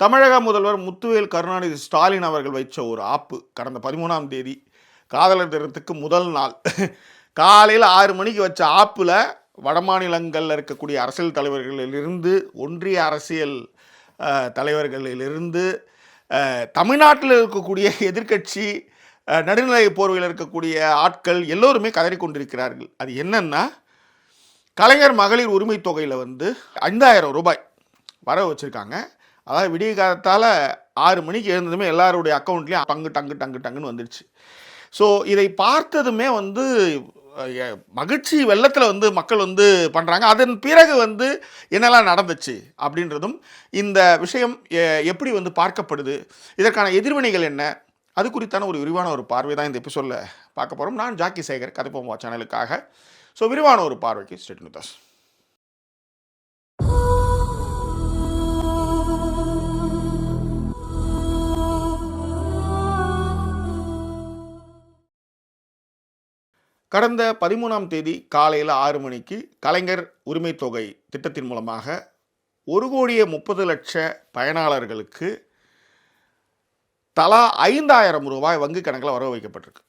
தமிழக முதல்வர் முத்துவேல் கருணாநிதி ஸ்டாலின் அவர்கள் வைச்ச ஒரு ஆப்பு கடந்த பதிமூணாம் தேதி காதலர் தினத்துக்கு முதல் நாள். காலையில் ஆறு மணிக்கு வச்ச ஆப்பில் வடமாநிலங்களில் இருக்கக்கூடிய அரசியல் தலைவர்களிலிருந்து ஒன்றிய அரசியல் தலைவர்களிலிருந்து தமிழ்நாட்டில் இருக்கக்கூடிய எதிர்க்கட்சி நடுநிலை போர்வையில் இருக்கக்கூடிய ஆட்கள் எல்லோருமே கதறிக் கொண்டிருக்கிறார்கள் அது என்னென்னா கலைஞர் மகளிர் உரிமை தொகையில் வந்து ஐந்தாயிரம் ரூபாய் வர வச்சுருக்காங்க. அதாவது விடிய காலத்தால் ஆறு மணிக்கு எழுந்ததுமே எல்லாருடைய அக்கௌண்ட்லேயும் டங்கு டங்கு டங்கு டங்குன்னு வந்துடுச்சு ஸோ இதை பார்த்ததுமே வந்து மகிழ்ச்சி வெள்ளத்தில் வந்து மக்கள் வந்து பண்ணுறாங்க அதன் பிறகு வந்து என்னெல்லாம் நடந்துச்சு அப்படின்றதும் இந்த விஷயம் எ- எப்படி வந்து பார்க்கப்படுது இதற்கான எதிர்வினைகள் என்ன அது குறித்தான ஒரு விரிவான ஒரு பார்வை தான் இந்த எபிசோடில் பார்க்க போகிறோம் நான் ஜாக்கி சேகர் கதைப்போம்பா சேனலுக்காக ஸோ விரிவான ஒரு பார்வைக்கு ஸ்டேட் கடந்த பதிமூணாம் தேதி காலையில் ஆறு மணிக்கு கலைஞர் உரிமை தொகை திட்டத்தின் மூலமாக ஒரு கோடியே முப்பது லட்ச பயனாளர்களுக்கு தலா ஐந்தாயிரம் ரூபாய் வங்கி கணக்கில் வரவு வைக்கப்பட்டிருக்கு.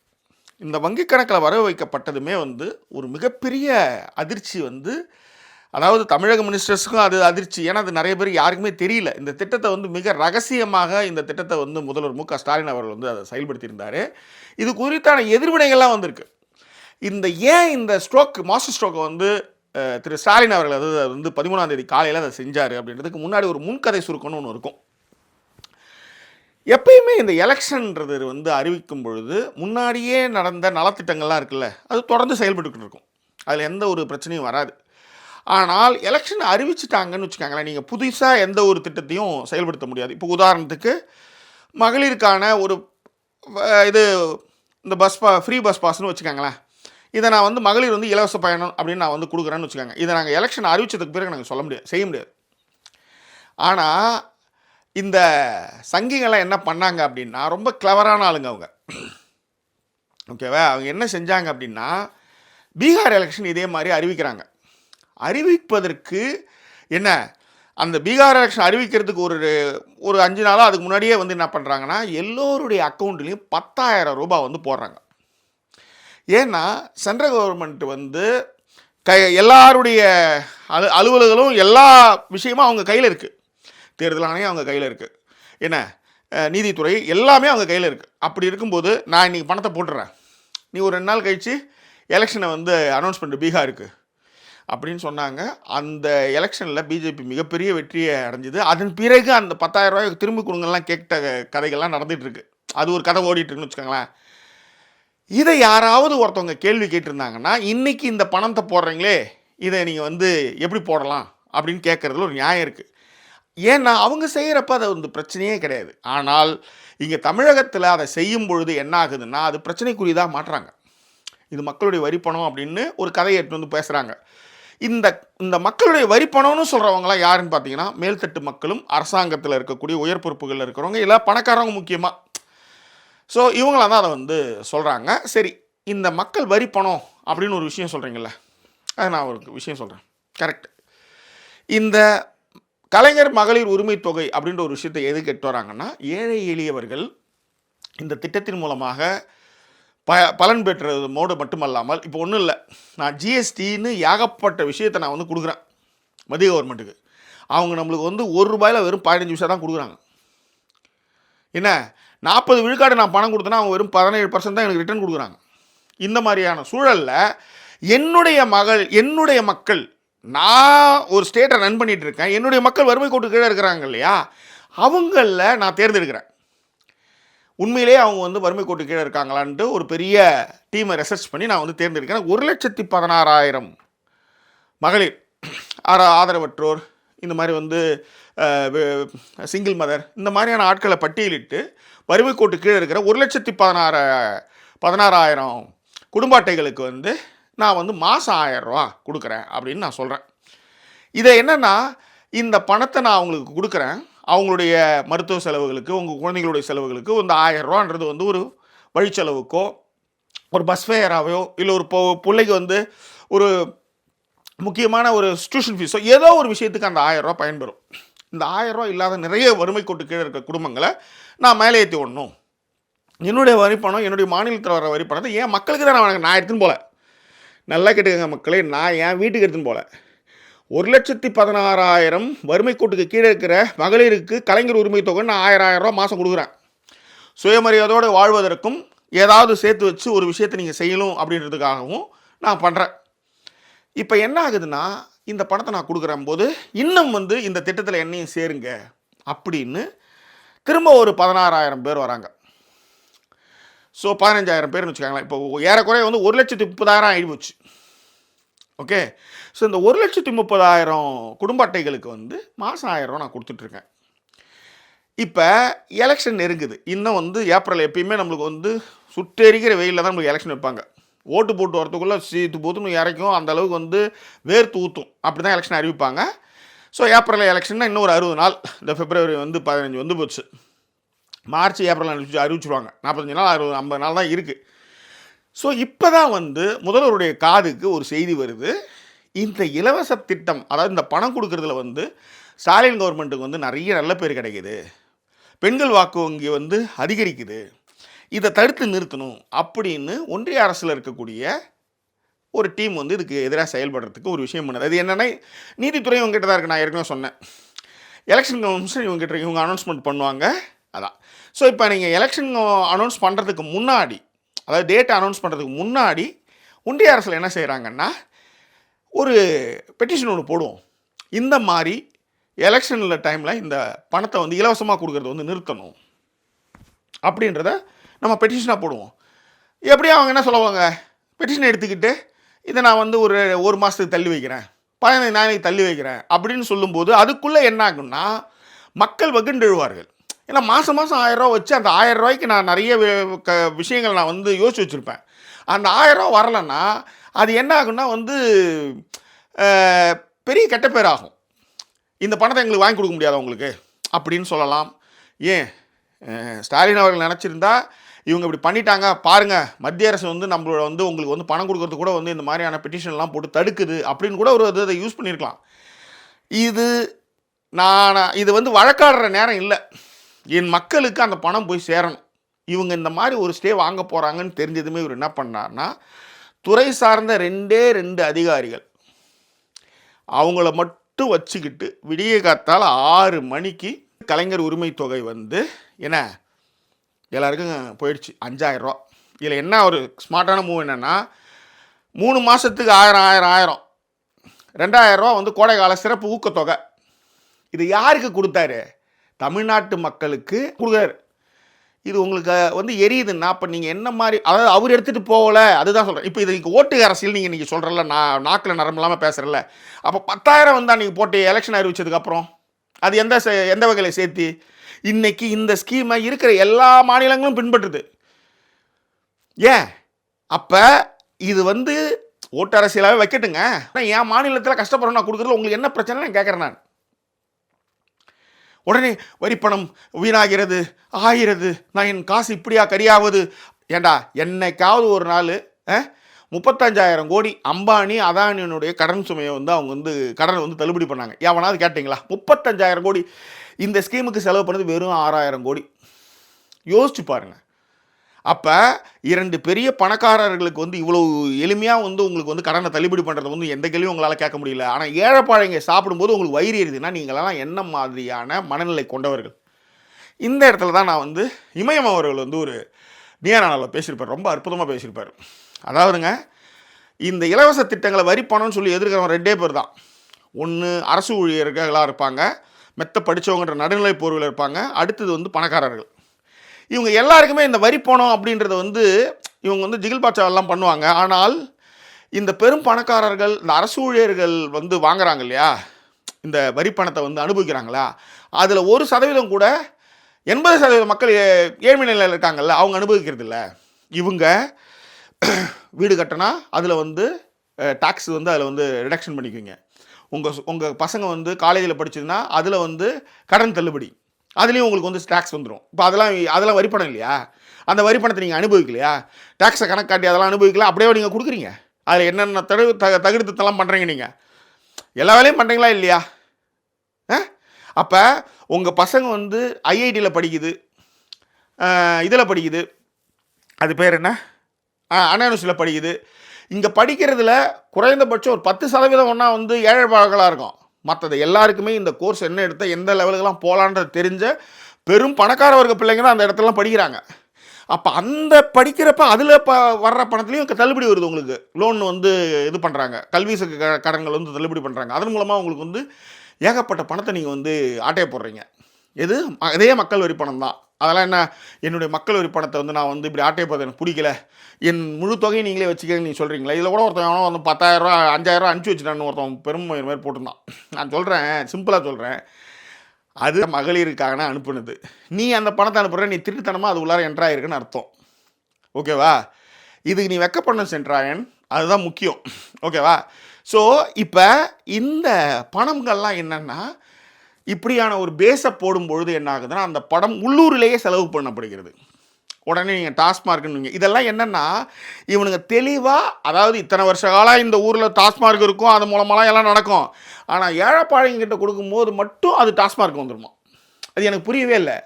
இந்த வங்கி கணக்கில் வரவு வைக்கப்பட்டதுமே வந்து ஒரு மிகப்பெரிய அதிர்ச்சி வந்து அதாவது தமிழக மினிஸ்டர்ஸுக்கும் அது அதிர்ச்சி. ஏன்னா அது நிறைய பேர் யாருக்குமே தெரியல. இந்த திட்டத்தை வந்து மிக ரகசியமாக இந்த திட்டத்தை வந்து முதல்வர் மு க ஸ்டாலின் அவர்கள் வந்து அதை செயல்படுத்தியிருந்தார். இது குறித்தான எதிர்வினைகள்லாம் வந்திருக்கு. இந்த ஏன் இந்த ஸ்ட்ரோக் மாஸ்டர் ஸ்ட்ரோக்கை வந்து திரு ஸ்டாலின் அவர்கள் அது வந்து பதிமூணாம் தேதி காலையில் அதை செஞ்சார் அப்படின்றதுக்கு முன்னாடி ஒரு முன்கதை சுருக்கம்னு ஒன்று இருக்கும். எப்பயுமே இந்த எலெக்ஷன்ன்றது வந்து அறிவிக்கும் பொழுது முன்னாடியே நடந்த நலத்திட்டங்கள்லாம் இருக்குல்ல அது தொடர்ந்து செயல்பட்டுக்கிட்டு இருக்கும். அதில் எந்த ஒரு பிரச்சனையும் வராது. ஆனால் எலெக்ஷன் அறிவிச்சிட்டாங்கன்னு வச்சுக்கோங்களேன் நீங்கள் புதுசாக எந்த ஒரு திட்டத்தையும் செயல்படுத்த முடியாது. இப்போ உதாரணத்துக்கு மகளிருக்கான ஒரு இது இந்த பஸ் பா ஃப்ரீ பஸ் பாஸ்னு வச்சுக்கோங்களேன். இதை நான் வந்து மகளிர் வந்து இலவச பயணம் அப்படின்னு நான் வந்து கொடுக்குறேன்னு வச்சுக்கோங்க. இதை நாங்கள் எலெக்ஷன் அறிவிச்சதுக்கு பிறகு நாங்கள் சொல்ல முடியாது செய்ய முடியாது. ஆனால் இந்த சங்கிகள்லாம் என்ன பண்ணாங்க அப்படின்னா ரொம்ப கிளவரான ஆளுங்க அவங்க. ஓகேவா அவங்க என்ன செஞ்சாங்க அப்படின்னா பீகார் எலெக்ஷன் இதே மாதிரி அறிவிக்கிறாங்க. அறிவிப்பதற்கு என்ன? அந்த பீகார் எலெக்ஷன் அறிவிக்கிறதுக்கு ஒரு ஒரு அஞ்சு நாளாக அதுக்கு முன்னாடியே வந்து என்ன பண்ணுறாங்கன்னா எல்லோருடைய அக்கௌண்ட்லேயும் பத்தாயிரம் ரூபாய் வந்து போடுறாங்க. ஏன்னா சென்ட்ரல் கவர்மெண்ட் வந்து கை எல்லாருடைய அலு அலுவலர்களும் எல்லா விஷயமும் அவங்க கையில் இருக்குது தேர்தல் ஆணையம் அவங்க கையில் இருக்குது என்ன? நீதித்துறை எல்லாமே அவங்க கையில் இருக்குது அப்படி இருக்கும்போது நான் இன்றைக்கி பணத்தை போட்டுறேன். நீ ஒரு ரெண்டு நாள் கழித்து எலெக்ஷனை வந்து அனௌன்ஸ் பண்ணிட்டு பீகாருக்கு அப்படின்னு சொன்னாங்க. அந்த எலெக்ஷனில் பிஜேபி மிகப்பெரிய வெற்றியை அடைஞ்சுது. அதன் பிறகு அந்த பத்தாயிரம் ரூபாய் திரும்பி கொடுங்கலாம் கேட்ட கதைகள்லாம் நடந்துகிட்ருக்கு அது ஒரு கதை ஓடிட்டுருக்குன்னு வச்சுக்கோங்களேன். இதை யாராவது ஒருத்தவங்க கேள்வி கேட்டிருந்தாங்கன்னா இன்றைக்கி இந்த பணத்தை போடுறீங்களே இதை நீங்கள் வந்து எப்படி போடலாம்? அப்படின்னு கேட்குறதுல ஒரு நியாயம் இருக்குது ஏன்னா அவங்க செய்கிறப்ப அது வந்து பிரச்சனையே கிடையாது. ஆனால் இங்கே தமிழகத்தில் அதை செய்யும் பொழுது என்ன ஆகுதுன்னா அது பிரச்சனைக்குரியதாக மாட்டுறாங்க இது மக்களுடைய வரிப்பணம் அப்படின்னு ஒரு கதையை எடுத்து வந்து பேசுகிறாங்க இந்த இந்த மக்களுடைய வரிப்பணம்னு சொல்கிறவங்களாம் யாருன்னு பார்த்தீங்கன்னா மேல்தட்டு மக்களும் அரசாங்கத்தில் இருக்கக்கூடிய உயர் பொறுப்புகளில் இருக்கிறவங்க இல்லை பணக்காரவங்க முக்கியமாக ஸோ இவங்களாம் தான் அதை வந்து சொல்கிறாங்க சரி இந்த மக்கள் வரி பணம் அப்படின்னு ஒரு விஷயம் சொல்கிறீங்கல்ல அது நான் ஒரு விஷயம் சொல்கிறேன் கரெக்ட் இந்த கலைஞர் மகளிர் உரிமை தொகை அப்படின்ற ஒரு விஷயத்தை எது கெட்டு வராங்கன்னா ஏழை எளியவர்கள் இந்த திட்டத்தின் மூலமாக ப பலன் பெற்றது மோடு மட்டுமல்லாமல் இப்போ ஒன்றும் இல்லை நான் ஜிஎஸ்டின்னு ஏகப்பட்ட விஷயத்தை நான் வந்து கொடுக்குறேன் மத்திய கவர்மெண்ட்டுக்கு அவங்க நம்மளுக்கு வந்து ஒரு ரூபாயில் வெறும் பதினஞ்சு விஷயம் தான் கொடுக்குறாங்க. என்ன? நாற்பது விழுக்காடு நான் பணம் கொடுத்தேன்னா அவங்க வெறும் பதினேழு பர்சன்ட் தான் எனக்கு ரிட்டர்ன் கொடுக்குறாங்க. இந்த மாதிரியான சூழலில் என்னுடைய மகள் என்னுடைய மக்கள் நான் ஒரு ஸ்டேட்டை ரன் பண்ணிகிட்டு இருக்கேன். என்னுடைய மக்கள் வறுமை கோட்டு கீழே இருக்கிறாங்க இல்லையா? அவங்களில் நான் தேர்ந்தெடுக்கிறேன். உண்மையிலேயே அவங்க வந்து வறுமை கோட்டு கீழே இருக்காங்களான்ட்டு ஒரு பெரிய டீமை ரிசர்ச் பண்ணி நான் வந்து தேர்ந்தெடுக்கிறேன். ஒரு லட்சத்தி பதினாறாயிரம் மகளிர் ஆர- ஆதரவற்றோர் இந்த மாதிரி வந்து சிங்கிள் மதர் இந்த மாதிரியான ஆட்களை பட்டியலிட்டு வறுமை கோட்டு கீழே இருக்கிற ஒரு லட்சத்தி பதினாறு பதினாறாயிரம் குடும்ப அட்டைகளுக்கு வந்து நான் வந்து மாதம் ஆயிரம் கொடுக்குறேன் அப்படின்னு நான் சொல்கிறேன் இதை என்னென்னா இந்த பணத்தை நான் அவங்களுக்கு கொடுக்குறேன். அவங்களுடைய மருத்துவ செலவுகளுக்கு உங்கள் குழந்தைங்களுடைய செலவுகளுக்கு இந்த ஆயிரம் ரூபான்றது வந்து ஒரு வழிச்செலவுக்கோ ஒரு பஸ் ஃபேராகவோ இல்லை ஒரு பிள்ளைக்கு வந்து ஒரு முக்கியமான ஒரு டியூஷன் ஃபீஸோ ஏதோ ஒரு விஷயத்துக்கு அந்த ஆயிரம் பயன்பெறும். இந்த ஆயிரம் இல்லாத நிறைய வறுமை கோட்டு கீழே இருக்க குடும்பங்களை நான் மேலே ஏற்றி விடணும் என்னுடைய வரிப்பணம் என்னுடைய மாநிலத்தில் வர வரிப்பணத்தை ஏன் மக்களுக்கு தான் நான் நான் எடுத்துன்னு போல. நல்லா கேட்டுக்கங்க மக்களே நான் என் வீட்டுக்கு எடுத்துன்னு போல. ஒரு லட்சத்தி பதினாறாயிரம் வறுமை கோட்டுக்கு கீழே இருக்கிற மகளிருக்கு கலைஞர் உரிமை தொகை நான் ஆயிரம் ஆயிரம் ரூபா மாதம் கொடுக்குறேன். சுயமரியாதையோடு வாழ்வதற்கும் ஏதாவது சேர்த்து வச்சு ஒரு விஷயத்தை நீங்கள் செய்யணும் அப்படின்றதுக்காகவும் நான் பண்ணுறேன் இப்போ என்ன ஆகுதுன்னா இந்த பணத்தை நான் கொடுக்குற போது இன்னும் வந்து இந்த திட்டத்தில் என்னையும் சேருங்க அப்படின்னு திரும்ப ஒரு பதினாறாயிரம் பேர் வராங்க. ஸோ பதினஞ்சாயிரம் பேர்னு வச்சுக்கோங்களேன். இப்போ ஏறக்குறைய வந்து ஒரு லட்சத்து முப்பதாயிரம் ஆகி போச்சு. ஓகே ஸோ இந்த ஒரு லட்சத்து முப்பதாயிரம் குடும்ப அட்டைகளுக்கு வந்து மாதம் ஆயிரம் நான் கொடுத்துட்ருக்கேன் இப்போ எலெக்ஷன் நெருங்குது. இன்னும் வந்து ஏப்ரல் எப்பயுமே நம்மளுக்கு வந்து சுட்டெரிக்கிற வெயிலில் தான் நம்மளுக்கு எலெக்ஷன் வைப்பாங்க. ஓட்டு போட்டு வரத்துக்குள்ளே சீத்து போத்துன்னு இறக்கும். அந்த அளவுக்கு வந்து வேர்த்து ஊற்றும் அப்படி தான் எலெக்ஷன் அறிவிப்பாங்க. ஸோ ஏப்ரல் எலெக்ஷன்னா இன்னும் ஒரு அறுபது நாள். இந்த பிப்ரவரி வந்து பதினஞ்சு வந்து போச்சு. மார்ச் ஏப்ரல் அறிவிச்சு அறிவிச்சிருவாங்க. நாற்பத்தஞ்சு நாள் அறுபது ஐம்பது நாள் தான் இருக்குது ஸோ இப்போ தான் வந்து முதல்வருடைய காதுக்கு ஒரு செய்தி வருது. இந்த இலவச திட்டம் அதாவது இந்த பணம் கொடுக்கறதுல வந்து ஸ்டாலின் கவர்மெண்ட்டுக்கு வந்து நிறைய நல்ல பேர் கிடைக்குது. பெண்கள் வாக்கு வங்கி வந்து அதிகரிக்குது. இதை தடுத்து நிறுத்தணும் அப்படின்னு ஒன்றிய அரசில் இருக்கக்கூடிய ஒரு டீம் வந்து இதுக்கு எதிராக செயல்படுறதுக்கு ஒரு விஷயம் பண்ணுது. அது என்னென்னா நீதித்துறை இவங்ககிட்ட தான் இருக்கு. நான் ஏற்கனவே சொன்னேன். எலெக்ஷன் கமிஷன் இவங்ககிட்ட இவங்க அனௌன்ஸ்மெண்ட் பண்ணுவாங்க. அதான். ஸோ இப்போ நீங்கள் எலெக்ஷன் அனௌன்ஸ் பண்ணுறதுக்கு முன்னாடி அதாவது டேட்டை அனௌன்ஸ் பண்ணுறதுக்கு முன்னாடி ஒன்றிய அரசில் என்ன செய்கிறாங்கன்னா ஒரு பெட்டிஷன் ஒன்று போடுவோம். இந்த மாதிரி எலெக்ஷனில் டைமில் இந்த பணத்தை வந்து இலவசமாக கொடுக்கறத வந்து நிறுத்தணும். அப்படின்றத நம்ம பெட்டிஷனாக போடுவோம். எப்படி அவங்க என்ன சொல்லுவாங்க? பெட்டிஷன் எடுத்துக்கிட்டு இதை நான் வந்து ஒரு ஒரு மாதத்துக்கு தள்ளி வைக்கிறேன். பதினைந்து நாளைக்கு தள்ளி வைக்கிறேன் அப்படின்னு சொல்லும்போது அதுக்குள்ளே என்ன ஆகும்னா மக்கள் வகுண்டெழுவார்கள். ஏன்னா மாதம் மாதம் ஆயிரம் ரூபா வச்சு அந்த ஆயிரம் ரூபாய்க்கு நான் நிறைய க விஷயங்கள் நான் வந்து யோசிச்சு வச்சுருப்பேன். அந்த ஆயிரரூவா வரலைன்னா அது என்ன ஆகும்னா வந்து பெரிய கெட்ட பேர் ஆகும். இந்த பணத்தை எங்களுக்கு வாங்கி கொடுக்க முடியாது உங்களுக்கு? அப்படின்னு சொல்லலாம். ஏன்? ஸ்டாலின் அவர்கள் நினச்சிருந்தா இவங்க இப்படி பண்ணிட்டாங்க பாருங்கள் மத்திய அரசு வந்து நம்மளோட வந்து உங்களுக்கு வந்து பணம் கொடுக்கறது கூட வந்து இந்த மாதிரியான பெட்டிஷன்லாம் போட்டு தடுக்குது அப்படின்னு கூட ஒரு இதை யூஸ் பண்ணியிருக்கலாம் இது நான் இது வந்து வழக்காடுற நேரம் இல்லை. என் மக்களுக்கு அந்த பணம் போய் சேரணும். இவங்க இந்த மாதிரி ஒரு ஸ்டே வாங்க போகிறாங்கன்னு தெரிஞ்சதுமே இவர் என்ன பண்ணார்னா துறை சார்ந்த ரெண்டே ரெண்டு அதிகாரிகள் அவங்கள மட்டும் வச்சுக்கிட்டு விடிய காத்தால் ஆறு மணிக்கு கலைஞர் உரிமை தொகை வந்து என்ன எல்லாருக்கும் போயிடுச்சு. அஞ்சாயிரம் ரூபா. இதில் என்ன ஒரு ஸ்மார்ட்டான மூவ் என்னென்னா மூணு மாதத்துக்கு ஆயிரம் ஆயிரம் ஆயிரம். ரெண்டாயிரரூவா வந்து கோடைக்கால சிறப்பு ஊக்கத்தொகை. இது யாருக்கு கொடுத்தாரு? தமிழ்நாட்டு மக்களுக்கு கொடுக்குறாரு. இது உங்களுக்கு வந்து எரியுதுன்னா அப்போ நீங்கள் என்ன மாதிரி அதாவது அவர் எடுத்துகிட்டு போகல அதுதான் சொல்கிறேன் இப்போ இது இங்கே ஓட்டு அரசியல் நீங்கள் நீங்கள் சொல்கிறல நான் நாக்கில் நரம் இல்லாமல் பேசுகிறல்ல அப்போ பத்தாயிரம் வந்தால் நீங்கள் போட்டு எலெக்ஷன் அறிவிச்சதுக்கப்புறம் அது எந்த எந்த வகையில் சேர்த்து? இன்னைக்கு இந்த ஸ்கீமை இருக்கிற எல்லா மாநிலங்களும் பின்பற்றுது. ஏன்? அப்போ இது வந்து ஓட்டு அரசியலாகவே வைக்கட்டுங்க. ஆனால் என் மாநிலத்தில் கஷ்டப்படுறோம் நான் கொடுக்குறதுல உங்களுக்கு என்ன பிரச்சனை நான் கேட்குறேன் நான். உடனே வரிப்பணம் வீணாகிறது ஆகிறது நான் என் காசு இப்படியா கரியாவது? ஏண்டா என்னைக்காவது ஒரு நாள் முப்பத்தஞ்சாயிரம் கோடி அம்பானி அதானியினுடைய கடன் சுமையை வந்து அவங்க வந்து கடனை வந்து தள்ளுபடி பண்ணாங்க. எவனாவது கேட்டிங்களா? முப்பத்தஞ்சாயிரம் கோடி இந்த ஸ்கீமுக்கு செலவு பண்ணது வெறும் ஆறாயிரம் கோடி. யோசிச்சு பாருங்க. அப்போ இரண்டு பெரிய பணக்காரர்களுக்கு வந்து இவ்வளோ எளிமையாக வந்து உங்களுக்கு வந்து கடனை தள்ளுபடி பண்ணுறது வந்து எந்த கேள்வியும் உங்களால் கேட்க முடியல. ஆனால் ஏழைப்பாழைங்க சாப்பிடும்போது உங்களுக்கு வயிறு எரியுதுன்னா நீங்களெல்லாம் என்ன மாதிரியான மனநிலை கொண்டவர்கள்? இந்த இடத்துல தான் நான் வந்து இமயம் அவர்கள் வந்து ஒரு நியானாவில் பேசியிருப்பார். ரொம்ப அற்புதமாக பேசியிருப்பார். அதாவதுங்க இந்த இலவச திட்டங்களை வரி பணம்னு சொல்லி எதிர்க்கிறவங்க ரெண்டே பேர் தான். ஒன்று அரசு ஊழியர்களாக இருப்பாங்க. மெத்த படித்தவங்கன்ற நடுநிலை போர்வில் இருப்பாங்க. அடுத்தது வந்து பணக்காரர்கள். இவங்க எல்லாருக்குமே இந்த வரி பணம் அப்படின்றத வந்து இவங்க வந்து ஜிகில் பாட்சா எல்லாம் பண்ணுவாங்க. ஆனால் இந்த பெரும் பணக்காரர்கள் இந்த அரசு ஊழியர்கள் வந்து வாங்குறாங்க இல்லையா? இந்த வரி பணத்தை வந்து அனுபவிக்கிறாங்களா? அதில் ஒரு சதவீதம் கூட எண்பது சதவீத மக்கள் ஏழ்மை நிலையில் இருக்காங்கல்ல அவங்க அனுபவிக்கிறது இல்லை. இவங்க வீடு கட்டினா அதில் வந்து டாக்ஸ் வந்து அதில் வந்து ரிடக்ஷன் பண்ணிக்குவீங்க. உங்கள் உங்கள் பசங்க வந்து காலேஜில் படிச்சதுன்னா அதில் வந்து கடன் தள்ளுபடி. அதுலேயும் உங்களுக்கு வந்து டேக்ஸ் வந்துடும் இப்போ அதெல்லாம் அதெல்லாம் வரி பணம் இல்லையா? அந்த வரி பணத்தை நீங்கள் அனுபவிக்கலையா? டேக்ஸை கணக்கு காட்டி அதெல்லாம் அனுபவிக்கல அப்படியே நீங்கள் கொடுக்குறீங்க? அதில் என்னென்ன தடு த தகுதித்தெல்லாம் பண்ணுறீங்க நீங்கள் எல்லா வேலையும் பண்ணுறீங்களா இல்லையா? ஆ? அப்போ உங்கள் பசங்க வந்து ஐஐடியில் படிக்குது. இதில் படிக்குது. அது பேர் என்ன? அனானுஸில் படிக்குது. இங்கே படிக்கிறதுல குறைந்தபட்சம் ஒரு பத்து சதவீதம் ஒன்றா வந்து ஏழை பழங்களாக இருக்கும். மற்றது எல்லாருக்குமே இந்த கோர்ஸ் என்ன எடுத்தால் எந்த லெவலுக்கெல்லாம் போகலான்றது தெரிஞ்ச பெரும் பணக்கார வர்க்க பிள்ளைங்க தான் அந்த இடத்துலலாம் படிக்கிறாங்க. அப்போ அந்த படிக்கிறப்ப அதில் ப வர்ற பணத்துலேயும் தள்ளுபடி வருது உங்களுக்கு. லோன் வந்து இது பண்ணுறாங்க கல்வி க- கடன்கள் வந்து தள்ளுபடி பண்ணுறாங்க அதன் மூலமாக உங்களுக்கு வந்து ஏகப்பட்ட பணத்தை நீங்கள் வந்து ஆட்டைய போடுறீங்க. எது? ம- அதே மக்கள் வரி பணம் தான். அதெல்லாம் என்ன? என்னுடைய மக்கள் வரி பணத்தை வந்து நான் வந்து இப்படி ஆட்டைய பார்த்து எனக்கு பிடிக்கல. என் முழு தொகையை நீங்களே வச்சுக்கங்க நீங்கள் சொல்கிறீங்களா இதில் கூட ஒருத்தன் வந்து பத்தாயிரரூவா அஞ்சாயிரரூவா அனுப்பிச்சி வச்சுட்டான்னு ஒருத்தன் பெரும் மாதிரி போட்டிருந்தான். நான் சொல்கிறேன் சிம்பிளாக சொல்கிறேன் அது மகளிருக்காகனா அனுப்புனது. நீ அந்த பணத்தை அனுப்புகிற நீ திருட்டுத்தனமாக அது உள்ளார என்ட்ராயிருக்குன்னு அர்த்தம். ஓகேவா இதுக்கு நீ வெக்கப்படணும் சென்ட்ராயன் அதுதான் முக்கியம். ஓகேவா ஸோ இப்போ இந்த பணங்கள்லாம் என்னென்னா இப்படியான ஒரு பேஸை போடும் பொழுது என்ன ஆகுதுன்னா அந்த படம் உள்ளூரிலேயே செலவு பண்ணப்படுகிறது. உடனே நீங்கள் டாஸ்மார்க்குன்னு இதெல்லாம் என்னென்னா இவனுங்க தெளிவாக அதாவது இத்தனை வருஷ காலம் இந்த ஊரில் டாஸ்மார்க் இருக்கும் அது மூலமாலாம் எல்லாம் நடக்கும். ஆனால் ஏழைப்பாளையங்கிட்ட கொடுக்கும்போது மட்டும் அது டாஸ்மார்க் வந்துடுமா அது எனக்கு புரியவே இல்லை.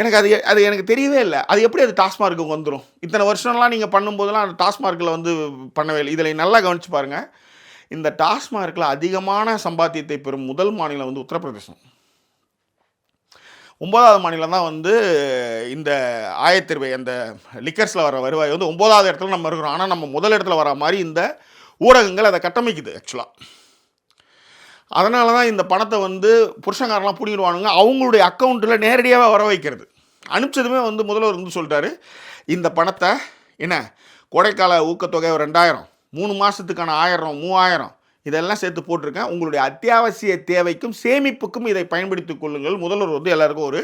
எனக்கு அது அது எனக்கு தெரியவே இல்லை. அது எப்படி அது டாஸ்மார்க்கு வந்துடும் இத்தனை வருஷம்லாம் நீங்கள் பண்ணும்போதெல்லாம் அந்த டாஸ்மார்க்கில் வந்து பண்ணவே இல்லை. இதில் நல்லா கவனிச்சு பாருங்கள் இந்த டாஸ்மார்க்கில் அதிகமான சம்பாத்தியத்தை பெறும் முதல் மாநிலம் வந்து உத்தரப்பிரதேசம். ஒன்பதாவது மாநிலம் தான் வந்து இந்த ஆயத்திருவை அந்த லிக்கர்ஸில் வர வருவாய் வந்து ஒன்பதாவது இடத்துல நம்ம இருக்கிறோம். ஆனால் நம்ம முதல் இடத்துல வர மாதிரி இந்த ஊடகங்கள் அதை கட்டமைக்குது ஆக்சுவலாக அதனால தான் இந்த பணத்தை வந்து புருஷங்காரெலாம் பிடிங்கிடுவானுங்க. அவங்களுடைய அக்கௌண்ட்டில் நேரடியாக வர வைக்கிறது. அனுப்பிச்சதுமே வந்து முதல்வர் வந்து சொல்லிட்டாரு இந்த பணத்தை என்ன கோடைக்கால ஊக்கத்தொகை ரெண்டாயிரம். மூணு மாதத்துக்கான ஆயிரம் மூவாயிரம் இதெல்லாம் சேர்த்து போட்டிருக்கேன். உங்களுடைய அத்தியாவசிய தேவைக்கும் சேமிப்புக்கும் இதை பயன்படுத்திக் கொள்ளுங்கள். முதல்வர் வந்து எல்லாருக்கும் ஒரு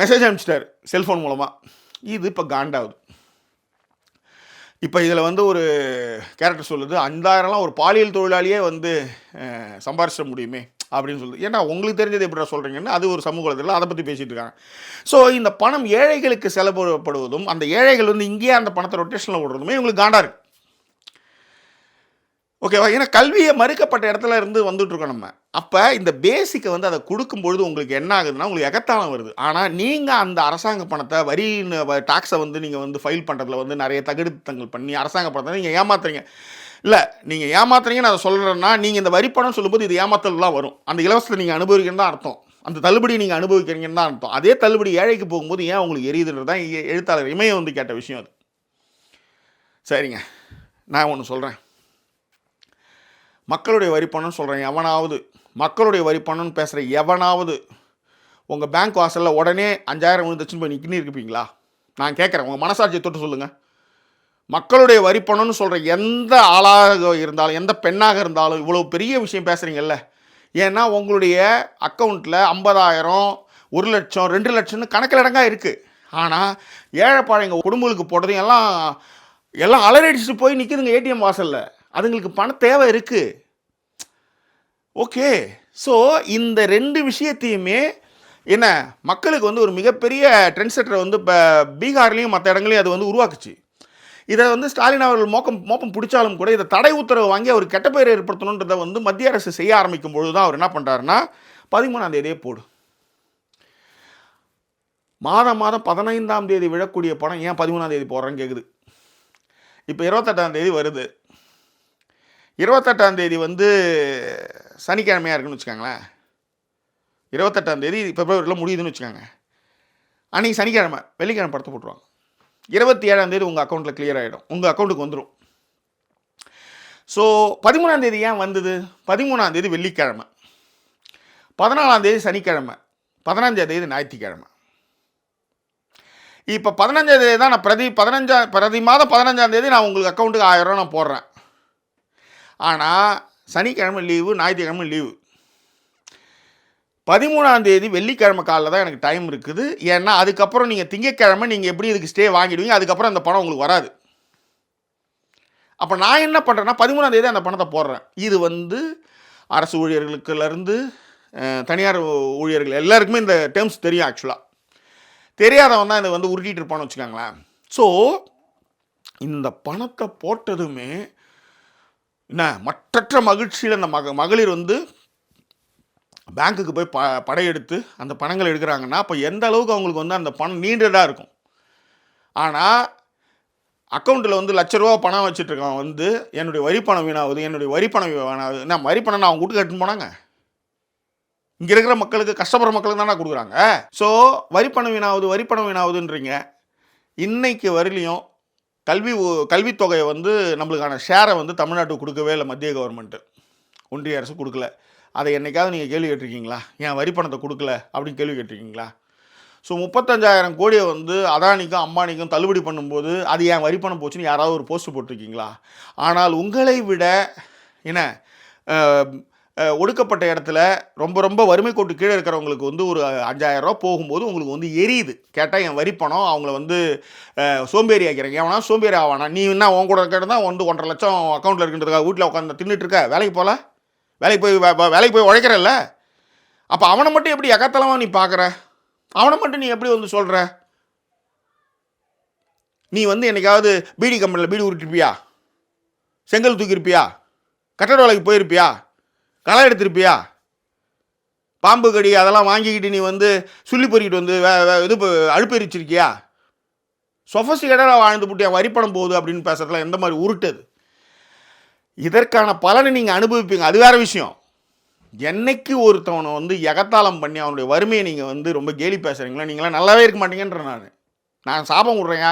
மெசேஜ் அனுப்பிச்சிட்டாரு செல்ஃபோன் மூலமாக இது இப்போ காண்டாகுது இப்போ இதில் வந்து ஒரு கேரக்டர் சொல்லுது அஞ்சாயிரம்லாம் ஒரு பாலியல் தொழிலாளியே வந்து சம்பாரிச்சிட முடியுமே? அப்படின்னு சொல்லுது ஏன்னா உங்களுக்கு தெரிஞ்சது எப்படி சொல்கிறீங்கன்னு அது ஒரு சமூகத்தில் அதை பற்றி பேசிகிட்டு இருக்காங்க. ஸோ இந்த பணம் ஏழைகளுக்கு செலவுப்படுவதும் அந்த ஏழைகள் வந்து இங்கேயே அந்த பணத்தை ரொட்டேஷனில் விடுறதுமே இவங்களுக்கு காண்டா இருக்குது ஓகேவா ஏன்னா கல்வியை மறுக்கப்பட்ட இடத்துல இருந்து வந்துட்டு இருக்கோம் நம்ம. அப்போ இந்த பேசிக்கை வந்து அதை கொடுக்கும்பொழுது உங்களுக்கு என்ன ஆகுதுன்னா உங்களுக்கு எகத்தாளம் வருது. ஆனால் நீங்கள் அந்த அரசாங்க பணத்தை வரி டாக்ஸை வந்து நீங்கள் வந்து ஃபைல் பண்ணுறதுல வந்து நிறைய தகுதித்தங்கள் பண்ணி அரசாங்க பணத்தை நீங்கள் ஏமாத்துறீங்க. இல்லை நீங்கள் ஏமாத்துறீங்கன்னு அதை சொல்கிறேன்னா நீங்கள் இந்த வரி பணம் சொல்லும்போது இது ஏமாத்தல்லாம் வரும். அந்த இலவசத்தை நீங்கள் அனுபவிக்கிறதா தான் அர்த்தம். அந்த தள்ளுபடி நீங்கள் அனுபவிக்கிறீங்கன்னு தான் அர்த்தம். அதே தள்ளுபடி ஏழைக்கு போகும்போது ஏன் உங்களுக்கு எரியுதுன்றது தான் எழுத்தாளர் இமயம் வந்து கேட்ட விஷயம் அது. சரிங்க. நான் ஒன்று சொல்கிறேன் மக்களுடைய வரிப்பணம்னு சொல்கிறேன் எவனாவது. மக்களுடைய வரிப்பணம்னு பேசுகிற எவனாவது. உங்கள் பேங்க் வாசலில் உடனே அஞ்சாயிரம் விழுந்துச்சுன்னு போய் நிற்கின்னு இருப்பீங்களா? நான் கேட்குறேன் உங்கள் மனசாட்சியை தொட்டு சொல்லுங்கள் மக்களுடைய வரி பணம்னு சொல்கிற எந்த ஆளாக இருந்தாலும் எந்த பெண்ணாக இருந்தாலும் இவ்வளோ பெரிய விஷயம் பேசுகிறீங்கல்ல ஏன்னா உங்களுடைய அக்கௌண்ட்டில் ஐம்பதாயிரம் ஒரு லட்சம் ரெண்டு லட்சம்னு கணக்கில் இடங்கா இருக்குது ஆனால் ஏழைப்பாழைங்க குடும்பங்களுக்கு போட்டதும் எல்லாம் எல்லாம் அலறடிச்சுட்டு போய் நிற்கிதுங்க ஏடிஎம் வாசலில். அதுங்களுக்கு பண தேவை இருக்குது ஓகே. ஸோ இந்த ரெண்டு விஷயத்தையுமே என்ன மக்களுக்கு வந்து ஒரு மிகப்பெரிய ட்ரெண்ட் செட்டரை வந்து இப்போ பீகார்லேயும் மற்ற இடங்களையும் அது வந்து உருவாக்குச்சு. இதை வந்து ஸ்டாலின் அவர்கள் மோக்கம் மோப்பம் பிடிச்சாலும் கூட இதை தடை உத்தரவு வாங்கி அவர் கெட்ட பேர் ஏற்படுத்தணுன்றதை வந்து மத்திய அரசு செய்ய ஆரம்பிக்கும் பொழுது தான் அவர் என்ன பண்ணுறாருன்னா பதிமூணாம் தேதியே போடு. மாதம் மாதம் பதினைந்தாம் தேதி விழக்கூடிய பணம் ஏன் பதிமூணாம் தேதி போடுறேன்னு கேட்குது இப்போ இருபத்தெட்டாம் தேதி வருது. இருபத்தெட்டாம் தேதி வந்து சனிக்கிழமையாக இருக்குன்னு வச்சுக்கோங்களேன். இருபத்தெட்டாம் தேதி பிப்ரவரியில் முடியுதுன்னு வச்சுக்கோங்க. அன்றைக்கி சனிக்கிழமை வெள்ளிக்கிழமை படத்தை போட்டுருவாங்க. இருபத்தி ஏழாம் தேதி உங்கள் அக்கௌண்ட்டில் கிளியர் ஆகிடும் உங்கள் அக்கௌண்ட்டுக்கு வந்துடும் ஸோ பதிமூணாம் தேதி ஏன் வந்தது? பதிமூணாம் தேதி வெள்ளிக்கிழமை. பதினாலாம் தேதி சனிக்கிழமை. பதினஞ்சாம் தேதி ஞாயிற்றுக்கிழமை. இப்போ பதினஞ்சாம் தேதி தான் நான் பிரதி பதினஞ்சா பிரதி மாதம் பதினஞ்சாம் தேதி நான் உங்களுக்கு அக்கௌண்ட்டுக்கு ஆயிரம் நான் போடுறேன். ஆனால் சனிக்கிழமை லீவு ஞாயிற்றுக்கிழமை லீவு பதிமூணாம் தேதி வெள்ளிக்கிழமை காலைல தான் எனக்கு டைம் இருக்குது. ஏன்னா அதுக்கப்புறம் நீங்கள் திங்கக்கிழமை நீங்கள் எப்படி இதுக்கு ஸ்டே வாங்கிடுவீங்க? அதுக்கப்புறம் அந்த பணம் உங்களுக்கு வராது. அப்போ நான் என்ன பண்ணுறேன்னா பதிமூணாம் தேதி அந்த பணத்தை போடுறேன். இது வந்து அரசு ஊழியர்களுக்குலேருந்து தனியார் ஊழியர்கள் எல்லாருக்குமே இந்த டேர்ம்ஸ் தெரியும் ஆக்சுவலாக தெரியாதவன் தான் இதை வந்து உருட்டிட்டு இருப்பான்னு வச்சுக்கோங்களேன். ஸோ இந்த பணத்தை போட்டதுமே என்ன மற்றற்ற மகிழ்ச்சியில் அந்த மக மகளிர் வந்து பேங்க்குக்கு போய் ப படையெடுத்து அந்த பணங்கள் எடுக்கிறாங்கன்னா அப்போ எந்த அளவுக்கு அவங்களுக்கு வந்து அந்த பணம் நீண்டதாக இருக்கும்? ஆனால் அக்கௌண்ட்டில் வந்து லட்ச ரூபா பணம் வச்சுட்ருக்கான் வந்து என்னுடைய வரி பணம் வீணாகுது என்னுடைய வரி பணம் வீணாகுது. நான் வரி பணம் நான் அவங்க வீட்டுக்கு கட்டுன்னு போனாங்க. இங்கே இருக்கிற மக்களுக்கு கஷ்டப்படுற மக்களுக்கு தானே கொடுக்குறாங்க. ஸோ வரி பணம் வீணாகுது வரி பணம் வீணாகுதுன்றீங்க. இன்னைக்கு வரலையும் கல்வி கல்வித்தொகையை வந்து நம்மளுக்கான ஷேரை வந்து தமிழ்நாட்டுக்கு கொடுக்கவே இல்லை மத்திய கவர்மெண்ட்டு ஒன்றிய அரசு கொடுக்கல. அதை என்றைக்காவது நீங்கள் கேள்வி கேட்டிருக்கீங்களா? ஏன் வரி பணத்தை கொடுக்கல? அப்படின்னு கேள்வி கேட்டிருக்கீங்களா? ஸோ முப்பத்தஞ்சாயிரம் கோடியை வந்து அதானிக்கும் அம்பானிக்கும் தள்ளுபடி பண்ணும்போது அது ஏன் வரி பணம் போச்சுன்னு யாராவது ஒரு போஸ்ட் போட்டிருக்கீங்களா? ஆனால் உங்களை விட என்ன ஒடுக்கப்பட்ட இடத்துல ரொம்ப ரொம்ப வறுமை கோட்டு கீழே இருக்கிறவங்களுக்கு வந்து ஒரு அஞ்சாயிரம் போகும்போது உங்களுக்கு வந்து எரியுது. கேட்டால் என் வரி பணம் அவங்கள வந்து சோம்பேறி ஆக்கிறேன் எவனா சோம்பேறி ஆவானா? நீ என்ன உன் கூட இருக்கிறது தான் வந்து ஒன்றரை லட்சம் அக்கௌண்ட்டில் இருக்கின்றதுக்காக வீட்டில் உட்காந்து தின்னுட்டு இருக்க? வேலைக்கு போகல? வேலைக்கு போய் வேலைக்கு போய் உழைக்கிறல்ல? அப்போ அவனை மட்டும் எப்படி எகத்தலமாக நீ பார்க்குற அவனை மட்டும் நீ எப்படி வந்து சொல்கிற நீ வந்து என்னைக்காவது பீடி கம்பெனியில் பீடி உருட்டிருப்பியா? செங்கல் தூக்கியிருப்பியா கட்டட வேலைக்கு போயிருப்பியா? களை எடுத்திருப்பியா? பாம்பு கடி அதெல்லாம் வாங்கிக்கிட்டு நீ வந்து சுள்ளி பொறிக்கிட்டு வந்து இது அழுப்பு எரிச்சிருக்கியா? சொஃபஸ்டிகேட்டாக வாழ்ந்து போட்டு என் வரிப்பணம் போகுது அப்படின்னு பேசுறதுல எந்த மாதிரி உருட்டுது இதற்கான பலனை நீங்கள் அனுபவிப்பீங்க. அது வேற விஷயம். என்னைக்கு ஒருத்தவனை வந்து எகத்தாளம் பண்ணி அவனுடைய வறுமையை நீங்கள் வந்து ரொம்ப கேலி பேசுகிறீங்களா நீங்களாம் நல்லாவே இருக்க மாட்டீங்கன்ற நான். நான் சாபம் விட்றேங்க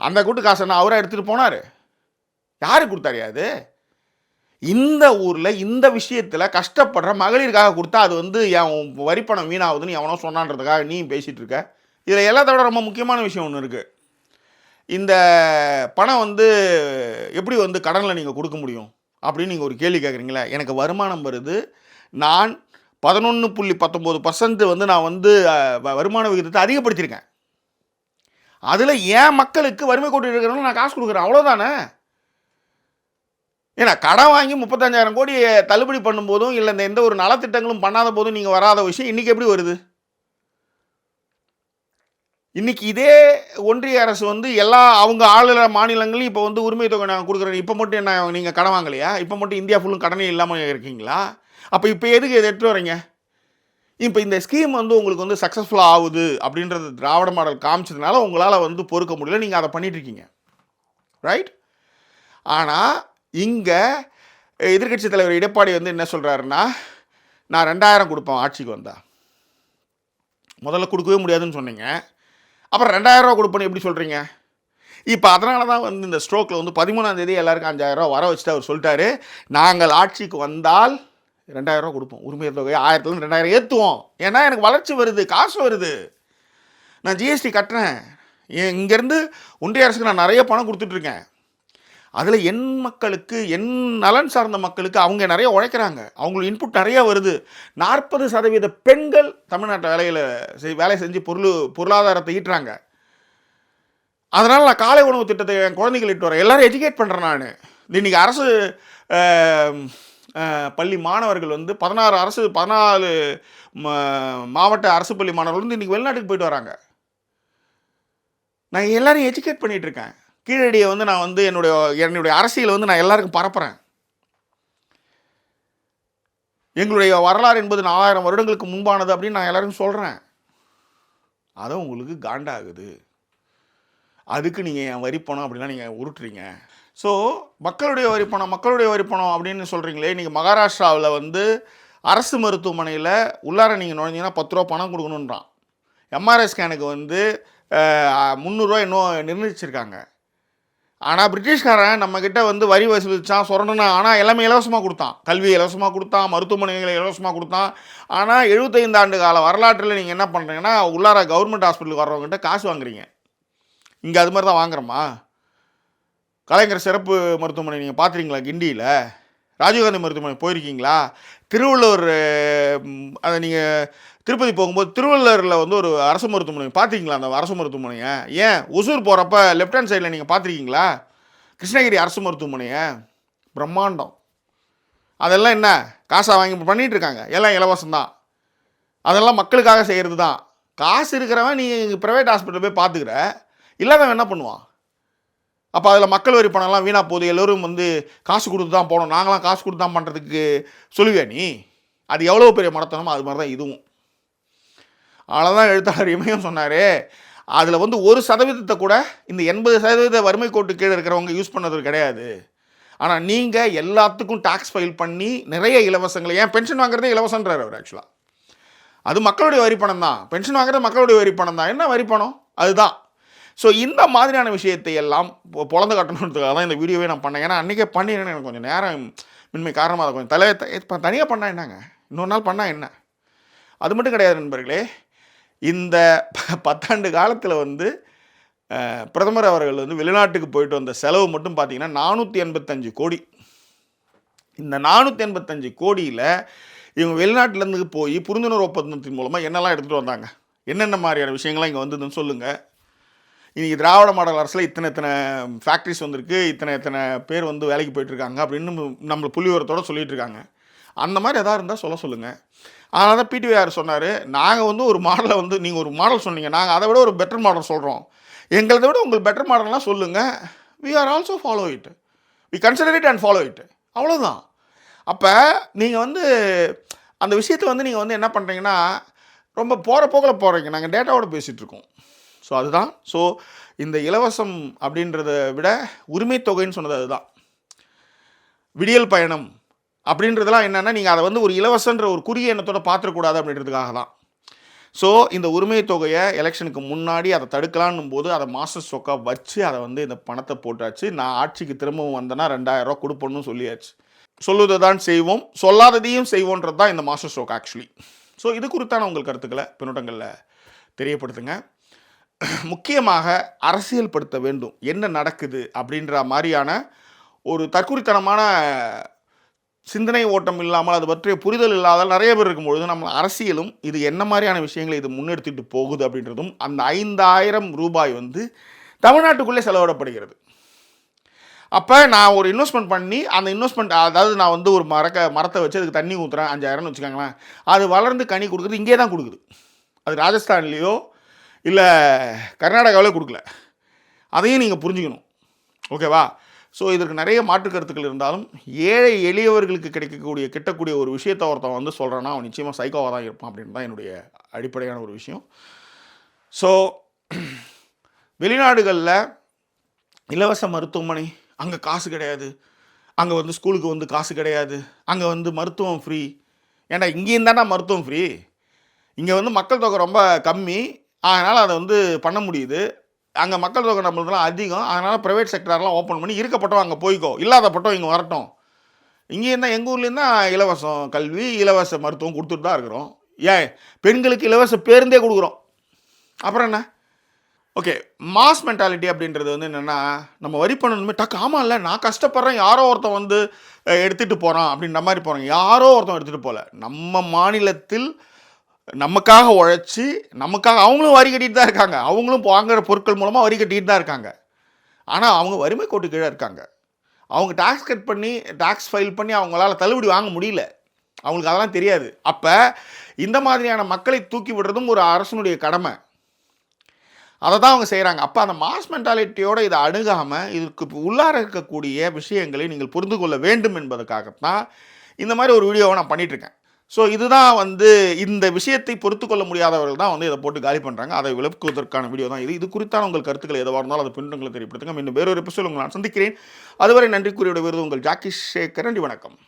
அந்த கூட்டு காசை நான் அவராக எடுத்துகிட்டு போனார். யாரு கொடுத்தாரியா அது? இந்த ஊரில் இந்த விஷயத்தில் கஷ்டப்படுற மகளிருக்காக கொடுத்தா அது வந்து என் வரிப்பணம் வீணாகுதுன்னு எவனோ சொன்னான்றதுக்காக நீ பேசிகிட்டு இருக்க. இதில் எல்லாத்த விட ரொம்ப முக்கியமான விஷயம் ஒன்று இருக்குது இந்த பணம் வந்து எப்படி வந்து கடனில் நீங்கள் கொடுக்க முடியும் அப்படின்னு நீங்கள் ஒரு கேள்வி கேட்குறீங்களே? எனக்கு வருமானம் வருது. நான் பதினொன்று புள்ளி பத்தொம்போது பர்சன்ட் வந்து நான் வந்து வ- வருமான விகிதத்தை அதிகப்படுத்தியிருக்கேன். அதில் ஏன் மக்களுக்கு வறுமை கோட்டு இருக்கிறவங்க நான் காசு கொடுக்குறேன்? அவ்வளோதானே? ஏன்னா கடன் வாங்கி முப்பத்தஞ்சாயிரம் கோடி தள்ளுபடி பண்ணும்போதும் இல்லை இந்த எந்த ஒரு நலத்திட்டங்களும் பண்ணாத போதும் நீங்கள் வராத விஷயம் இன்றைக்கி எப்படி வருது? இன்றைக்கி இதே ஒன்றிய அரசு வந்து எல்லா அவங்க ஆளுநர் மாநிலங்களையும் இப்போ வந்து உரிமை தொகை நான் கொடுக்குறோம். இப்போ மட்டும் என்ன நீங்கள் கடன் வாங்கலையா? இப்போ மட்டும் இந்தியா ஃபுல்லும் கடனே இல்லாமல் இருக்கீங்களா? அப்போ இப்போ எதுக்கு இதை எடுத்துகிட்டு வரீங்க இப்போ இந்த ஸ்கீம் வந்து உங்களுக்கு வந்து சக்ஸஸ்ஃபுல்லாக ஆகுது அப்படின்றது திராவிட மாடல் காமிச்சதுனால உங்களால் வந்து பொறுக்க முடியல. நீங்கள் அதை பண்ணிகிட்ருக்கீங்க இருக்கீங்க. ரைட் ஆனால் இங்கே எதிர்க்கட்சி தலைவர் எடப்பாடி வந்து என்ன சொல்கிறாருன்னா நான் ரெண்டாயிரம் கொடுப்பேன் ஆட்சிக்கு வந்தால் முதல்ல கொடுக்கவே முடியாதுன்னு சொன்னீங்க. அப்புறம் ரெண்டாயிரம் ரூபா கொடுப்பேன்னு எப்படி சொல்கிறீங்க இப்போ அதனால தான் வந்து இந்த ஸ்ட்ரோக்கில் வந்து பதிமூணாம் தேதி எல்லாருக்கும் அஞ்சாயிரம் ரூபா வர வச்சுட்டு அவர் சொல்லிட்டாரு. நாங்கள் ஆட்சிக்கு வந்தால் ரெண்டாயிரரூவா கொடுப்போம். உரிமை தொகை ஆயிரத்துலேருந்து ரெண்டாயிரம் ஏற்றுவோம் ஏன்னா எனக்கு வளர்ச்சி வருது காசு வருது. நான் ஜிஎஸ்டி கட்டுறேன். இங்கேருந்து ஒன்றிய அரசுக்கு நான் நிறைய பணம் கொடுத்துட்ருக்கேன் அதில் என் மக்களுக்கு என் நலன் சார்ந்த மக்களுக்கு அவங்க நிறைய உழைக்கிறாங்க. அவங்களுக்கு இன்புட் நிறைய வருது. நாற்பது சதவீத பெண்கள் தமிழ்நாட்டு வேலையில் செய் வேலை செஞ்சு பொருள் பொருளாதாரத்தை ஈட்டுறாங்க. அதனால் நான் காலை உணவு திட்டத்தை என் குழந்தைகள் இட்டு வரேன். எல்லோரும் எஜுகேட் பண்ணுறேன் நான். இன்றைக்கி அரசு பள்ளி மாணவர்கள் வந்து பதினாறு அரசு பதினாலு மாவட்ட அரசு பள்ளி மாணவர்கள் வந்து இன்றைக்கி வெளிநாட்டுக்கு போயிட்டு வராங்க. நான் எல்லோரையும் எஜுகேட் பண்ணிகிட்ருக்கேன் கீழடியை வந்து நான் வந்து என்னுடைய என்னுடைய அரசியலை வந்து நான் எல்லாருக்கும் பரப்புகிறேன் எங்களுடைய வரலாறு என்பது நாலாயிரம் வருடங்களுக்கு முன்பானது அப்படின்னு நான் எல்லாருக்கும் சொல்கிறேன் அதை உங்களுக்கு காண்டாகுது. அதுக்கு நீங்கள் என் வரிப்பணம் அப்படிலாம் நீங்கள் உருட்டுறீங்க. ஸோ மக்களுடைய வரிப்பணம் மக்களுடைய வரிப்பணம் அப்படின்னு சொல்கிறீங்களே நீங்கள் மகாராஷ்டிராவில் வந்து அரசு மருத்துவமனையில் உள்ளார நீங்கள் நுழைஞ்சிங்கன்னா பத்து ரூபா பணம் கொடுக்கணுன்றான். எம்ஆர்ஐ ஸ்கேனுக்கு வந்து முந்நூறுரூவா இன்னும் நிர்ணயிச்சிருக்காங்க. ஆனால் பிரிட்டிஷ்காரன் நம்மக்கிட்ட வந்து வரி வசூலித்தான் சுரண்டுனா ஆனால் எல்லாமே இலவசமாக கொடுத்தான். கல்வி இலவசமாக கொடுத்தான் மருத்துவமனைகளை இலவசமாக கொடுத்தான். ஆனால் எழுபத்தைந்து ஆண்டு கால வரலாற்றில் நீங்கள் என்ன பண்ணுறீங்கன்னா உள்ளார கவர்மெண்ட் ஹாஸ்பிட்டலுக்கு வர்றவங்ககிட்ட காசு வாங்குறீங்க. இங்கே அது மாதிரி தான் வாங்குறோமா? கலைஞர் சிறப்பு மருத்துவமனை நீங்கள் பார்த்துறீங்களா கிண்டியில்? ராஜீவ்காந்தி மருத்துவமனை போயிருக்கீங்களா? திருவள்ளுவர் அதை நீங்கள் திருப்பதி போகும்போது திருவள்ளுவரில் வந்து ஒரு அரசு மருத்துவமனை பார்த்தீங்களா அந்த அரசு மருத்துவமனையை? ஏன்? ஒசூர் போகிறப்ப லெஃப்ட் ஹேண்ட் சைடில் நீங்கள் பார்த்துருக்கீங்களா கிருஷ்ணகிரி அரசு மருத்துவமனையை? பிரம்மாண்டம். அதெல்லாம் என்ன? காசை வாங்கி பண்ணிகிட்டு இருக்காங்க எல்லாம் இலவசம்தான். அதெல்லாம் மக்களுக்காக செய்கிறது தான் காசு இருக்கிறவன் நீ ப்ரைவேட் ஹாஸ்பிட்டல் போய் பார்த்துக்கிற இல்லாதவன் என்ன பண்ணுவான்? அப்போ அதில் மக்கள் வரி பணம்லாம் வீணாக போகுது. எல்லோரும் வந்து காசு கொடுத்து தான் போகணும். நாங்களாம் காசு கொடுத்து தான் பண்ணுறதுக்கு சொல்லுவியா நீ? அது எவ்வளோ பெரிய மடத்தனமோ அது மாதிரி தான் இதுவும். அவ்வளோதான் எழுத்தாளர் இமயம் சொன்னார். அதில் வந்து ஒரு சதவீதத்தை கூட இந்த எண்பது சதவீத வறுமை கோட்டு கீழே இருக்கிறவங்க யூஸ் பண்ணது கிடையாது. ஆனால் நீங்கள் எல்லாத்துக்கும் டாக்ஸ் ஃபைல் பண்ணி நிறைய இலவசங்களை ஏன் பென்ஷன் வாங்குறதே இலவசன்றார் அவர் ஆக்சுவலாக அது மக்களுடைய வரி பணம் தான் பென்ஷன் வாங்குறது மக்களுடைய வரி பணம் தான் என்ன வரி பணம்? அதுதான். ஸோ இந்த மாதிரியான விஷயத்தை எல்லாம் பொ- பொழந்து கட்டணுன்றதுக்காக தான் இந்த வீடியோவே நான் பண்ணேன். ஏன்னா அன்றைக்கே பண்ணிடுறேன் எனக்கு கொஞ்சம் நேரம் மின்மை காரணமாக அதை கொஞ்சம் தலைவர் இப்போ தனியாக பண்ணால் என்னங்க? இன்னொரு நாள் பண்ணால் என்ன? அது மட்டும் கிடையாது நண்பர்களே. இந்த ப- பத்தாண்டு காலத்தில் வந்து பிரதமர் அவர்கள் வந்து வெளிநாட்டுக்கு போயிட்டு வந்த செலவு மட்டும் பார்த்தீங்கன்னா நானூற்றி எண்பத்தஞ்சு கோடி. இந்த நானூற்றி எண்பத்தஞ்சு கோடியில் இவங்க வெளிநாட்டிலேருந்து போய் புரிந்துணர்வு ஒப்பந்தத்தின் மூலமாக என்னெல்லாம் எடுத்துகிட்டு வந்தாங்க? என்னென்ன மாதிரியான விஷயங்கள்லாம் இங்கே வந்ததுன்னு சொல்லுங்கள் இன்றைக்கி திராவிட மாடல் அரசில் இத்தனை இத்தனை ஃபேக்ட்ரிஸ் வந்திருக்கு இத்தனை இத்தனை பேர் வந்து வேலைக்கு போயிட்டுருக்காங்க அப்படின்னு நம்மளை புள்ளிவரத்தோட சொல்லிகிட்டு இருக்காங்க அந்த மாதிரி எதாவது இருந்தால் சொல்ல சொல்லுங்கள் அதனால் தான் பிடிவிஆர் சொன்னார் நாங்கள் வந்து ஒரு மாடலை வந்து நீங்கள் ஒரு மாடல் சொன்னீங்க நாங்கள் அதை விட ஒரு பெட்டர் மாடல் சொல்கிறோம் எங்களதை விட உங்களுக்கு பெட்டர் மாடல்லாம் சொல்லுங்கள் we are also follow it we consider it and follow it அவ்வளோதான் அப்போ நீங்கள் வந்து அந்த விஷயத்தை வந்து நீங்கள் வந்து என்ன பண்ணுறீங்கன்னா ரொம்ப போகிற போக்கில் போகிறீங்க நாங்கள் டேட்டாவோட பேசிகிட்ருக்கோம் ஸோ அதுதான். ஸோ இந்த இலவசம் அப்படின்றத விட உரிமை தொகைன்னு சொன்னது அதுதான். விடியல் பயணம் அப்படின்றதெல்லாம் என்னென்னா நீங்கள் அதை வந்து ஒரு இலவசன்ற ஒரு குறுகிய எண்ணத்தோட பார்த்துடக்கூடாது அப்படின்றதுக்காக தான் ஸோ இந்த உரிமை தொகையை எலெக்ஷனுக்கு முன்னாடி அதை தடுக்கலான்னும் போது அதை மாஸ்டர் ஸ்டோக்காக வச்சு அதை வந்து இந்த பணத்தை போட்டாச்சு. நான் ஆட்சிக்கு திரும்பவும் வந்தேன்னா ரெண்டாயிரம் கொடுப்பணும்னு சொல்லியாச்சு. சொல்லுவதை தான் செய்வோம் சொல்லாததையும் செய்வோன்றது தான் இந்த மாஸ்டர் ஸ்ட்ரோக் ஆக்சுவலி. ஸோ இது குறித்தான உங்கள் கருத்துக்களை பின்னோட்டங்களில் தெரியப்படுத்துங்க. முக்கியமாக அரசியல்படுத்த வேண்டும். என்ன நடக்குது அப்படின்ற மாதிரியான ஒரு தற்குறித்தனமான சிந்தனை ஓட்டம் இல்லாமல் அது பற்றிய புரிதல் இல்லாத நிறைய பேர் இருக்கும்பொழுது நம்ம அரசியலும் இது என்ன மாதிரியான விஷயங்களை இது முன்னெடுத்துட்டு போகுது அப்படின்றதும் அந்த ஐந்தாயிரம் ரூபாய் வந்து தமிழ்நாட்டுக்குள்ளே செலவிடப்படுகிறது. அப்போ நான் ஒரு இன்வெஸ்ட்மெண்ட் பண்ணி அந்த இன்வெஸ்ட்மெண்ட் அதாவது நான் வந்து ஒரு மரக்க மரத்தை வச்சு அதுக்கு தண்ணி ஊற்றுறேன் அஞ்சாயிரம்னு வச்சுக்கோங்களேன். அது வளர்ந்து கனி கொடுக்குறது இங்கே தான் கொடுக்குது. அது ராஜஸ்தான்லேயோ இல்லை கர்நாடகாவில் கொடுக்கல. அதையும் நீங்கள் புரிஞ்சுக்கணும். ஓகேவா ஸோ இதற்கு நிறைய மாற்று கருத்துக்கள் இருந்தாலும் ஏழை எளியவர்களுக்கு கிடைக்கக்கூடிய கிட்டக்கூடிய ஒரு விஷயத்தை ஒருத்தன் வந்து சொல்கிறான்னா அவன் நிச்சயமாக சைக்கோவாக தான் இருப்பான் அப்படின்னு தான் என்னுடைய அடிப்படையான ஒரு விஷயம். ஸோ வெளிநாடுகளில் இலவச மருத்துவமனை அங்கே காசு கிடையாது. அங்கே வந்து ஸ்கூலுக்கு வந்து காசு கிடையாது. அங்கே வந்து மருத்துவம் ஃப்ரீ ஏன்னா இங்கேயும் தானே மருத்துவம் ஃப்ரீ இங்கே வந்து மக்கள் தொகை ரொம்ப கம்மி. அதனால் அதை வந்து பண்ண முடியுது. அங்கே மக்கள் தொகை நம்மளுக்குலாம் அதிகம். அதனால் ப்ரைவேட் செக்டார்லாம் ஓப்பன் பண்ணி இருக்கப்பட்டோம் அங்கே போய்க்கோ. இல்லாதப்பட்டோம் இங்கே வரட்டும். இங்கே இருந்தால் எங்கள் ஊர்லேருந்து தான் இலவசம் கல்வி இலவச மருத்துவம் கொடுத்துட்டு தான் இருக்கிறோம். ஏன்? பெண்களுக்கு இலவச பேருந்தே கொடுக்குறோம். அப்புறம் என்ன? ஓகே மாஸ் மென்டாலிட்டி அப்படின்றது வந்து என்னென்னா நம்ம வரி பண்ணணுமே டக்கு ஆமாம் இல்லை நான் கஷ்டப்படுறேன் யாரோ ஒருத்தன் வந்து எடுத்துகிட்டு போகிறான் அப்படின்ற மாதிரி போகிறோம் யாரோ ஒருத்தன் எடுத்துகிட்டு போகல நம்ம மாநிலத்தில் நமக்காக உழைச்சி நமக்காக அவங்களும் வரி கட்டிட்டு தான் இருக்காங்க. அவங்களும் வாங்குகிற பொருட்கள் மூலமாக வரி கட்டிகிட்டு தான் இருக்காங்க. ஆனால் அவங்க வறுமை கோட்டு கீழே இருக்காங்க. அவங்க டாக்ஸ் கட் பண்ணி டாக்ஸ் ஃபைல் பண்ணி அவங்களால தள்ளுபடி வாங்க முடியல. அவங்களுக்கு அதெல்லாம் தெரியாது. அப்போ இந்த மாதிரியான மக்களை தூக்கி விடுறதும் ஒரு அரசனுடைய கடமை. அதை தான் அவங்க செய்கிறாங்க அப்போ அந்த மாஸ் மென்டாலிட்டியோடு இதை அணுகாமல் இதுக்கு உள்ளார இருக்கக்கூடிய விஷயங்களை நீங்கள் புரிந்து கொள்ள வேண்டும் என்பதற்காகத்தான் இந்த மாதிரி ஒரு வீடியோவை நான் பண்ணிகிட்ருக்கேன் ஸோ இதுதான் வந்து இந்த விஷயத்தை பொறுத்து கொள்ள முடியாதவர்கள் தான் வந்து இதை போட்டு காலி பண்ணுறாங்க அதை விளக்குவதற்கான வீடியோ தான் இது. இது குறித்தான உங்கள் கருத்துக்கள் எதுவாக இருந்தாலும் அதை பின்னங்களை தெரியப்படுத்துங்க. இன்னும் வேறொரு எபிசோட் உங்களை நான் சந்திக்கிறேன். அதுவரை நன்றி கூறியோட விருது உங்கள் ஜாக்கி சேகர். நன்றி வணக்கம்.